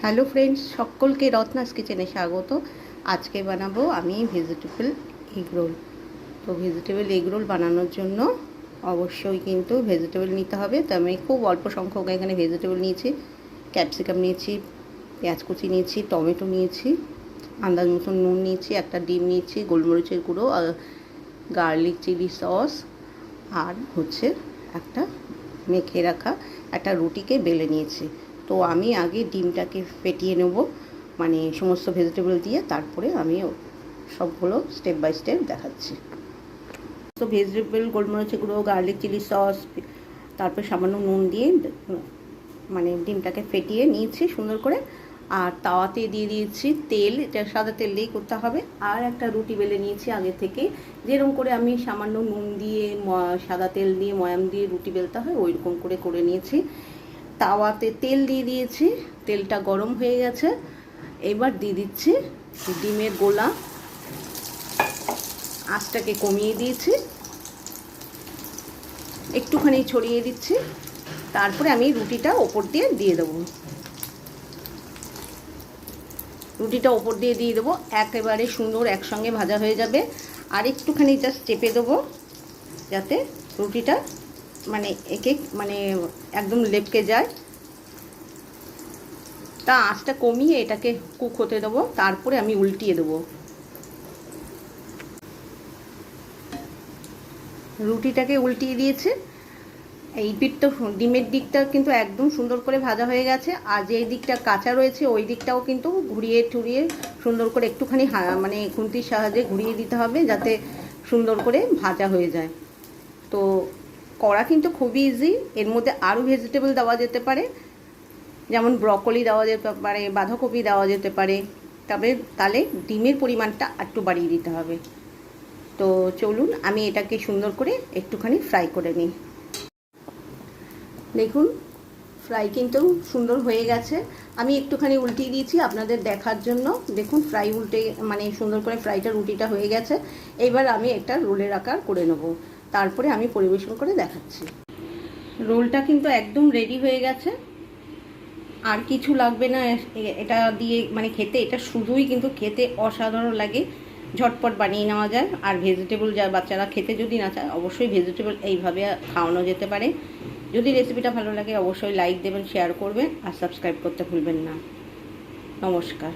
Hello friends সকলকে রত্নাস কিচেনে স্বাগত। আজকে বানাবো আমি ভেজিটেবল এগ রোল তো ভেজিটেবল এগ রোল বানানোর জন্য অবশ্যই কিন্তু ভেজিটেবল নিতে হবে। তো আমি খুব অল্প সংখ্যক এখানে ভেজিটেবল নিয়েছি। ক্যাপসিকাম নিয়েছি, পেঁয়াজ কুচি নিয়েছি, টমেটো নিয়েছি, আন্দাজ মতন নুন নিয়েছি, একটা ডিম নিয়েছি, গোলমরিচের গুঁড়ো গার্লিক চিলি সস আর হচ্ছে একটা মেখে রাখা একটা রুটিকে বেলে নিয়েছি। তো আমি আগে ডিমটাকে ফেটিয়ে নেব মানে সমস্ত ভেজিটেবল দিয়ে তারপরে আমি সবগুলো স্টেপ বাই স্টেপ দেখাচ্ছি। তো ভেজিটেবল গোলমরিচের গুঁড়ো গার্লিক চিলি সস তারপর সামান্য নুন দিয়ে মানে ডিমটাকে ফেটিয়ে নিয়েছি সুন্দর করে। আর তাওয়াতে দিয়ে দিয়েছি তেল, এটা সাদা তেল দিয়েই করতে হবে। আর একটা রুটি বেলে নিয়েছি আগে থেকে। যেরকম করে আমি সামান্য নুন দিয়ে সাদা তেল দিয়ে, ময়াম দিয়ে রুটি বেলতে হয় ওই রকম করে করে নিয়েছি। তাওয়াতে তেল দিয়ে দিয়েছি, তেলটা গরম হয়ে গেছে। এবার দিয়ে দিচ্ছি ডিমের গোলা। আঁচটাকে কমিয়ে দিয়েছি। একটুখানি ছড়িয়ে দিচ্ছি। তারপরে আমি রুটিটা ওপর দিয়ে দিয়ে দেবো। রুটিটা ওপর দিয়ে দিয়ে দেবো। একেবারে সুন্দর একসঙ্গে ভাজা হয়ে যাবে। আর একটুখানি জাস্ট চেপে দেবো, যাতে রুটিটা মানে একে মানে একদম লেপকে যায়। তা আঁচটা কমিয়ে এটাকে কুক হতে দেবো, তারপরে আমি উল্টিয়ে দেবো। রুটিটাকে উল্টিয়ে দিয়েছে। এই পিঠটা, ডিমের দিকটা কিন্তু একদম সুন্দর করে ভাজা হয়ে গেছে। আর যে দিকটা কাঁচা রয়েছে, ওই দিকটাও কিন্তু ঘুরিয়ে টুরিয়ে সুন্দর করে একটুখানি মানে খুন্তির সাহায্যে ঘুরিয়ে দিতে হবে, যাতে সুন্দর করে ভাজা হয়ে যায়। তো করা কিন্তু খুবই ইজি এর মধ্যে আরও ভেজিটেবল দেওয়া যেতে পারে, যেমন ব্রকলি দেওয়া যেতে পারে, বাঁধাকপি দেওয়া যেতে পারে, তবে তাহলে ডিমের পরিমাণটা একটু বাড়িয়ে দিতে হবে। তো চলুন, আমি এটাকে সুন্দর করে একটুখানি ফ্রাই করে নিই। দেখুন ফ্রাই কিন্তু সুন্দর হয়ে গেছে। আমি একটুখানি উল্টিয়ে দিয়েছি আপনাদের দেখার জন্য। দেখুন ফ্রাই উল্টে মানে সুন্দর করে ফ্রাইটা রুটিটা হয়ে গেছে। এবার আমি একটা রোলের আকার করে নেব। তারপরে আমি পরিবেশন করে দেখাচ্ছি। রোলটা কিন্তু একদম রেডি হয়ে গেছে। আর কিছু লাগবে না এটা দিয়ে মানে খেতে, এটা শুধুই কিন্তু খেতে অসাধারণ লাগে। ঝটপট বানিয়ে নেওয়া যায়। আর ভেজিটেবল যা বাচ্চারা খেতে যদি না চায়, অবশ্যই ভেজিটেবল এইভাবে খাওয়ানো যেতে পারে। যদি রেসিপিটা ভালো লাগে, অবশ্যই লাইক দেবেন শেয়ার করবেন। আর সাবস্ক্রাইব করতে ভুলবেন না। নমস্কার।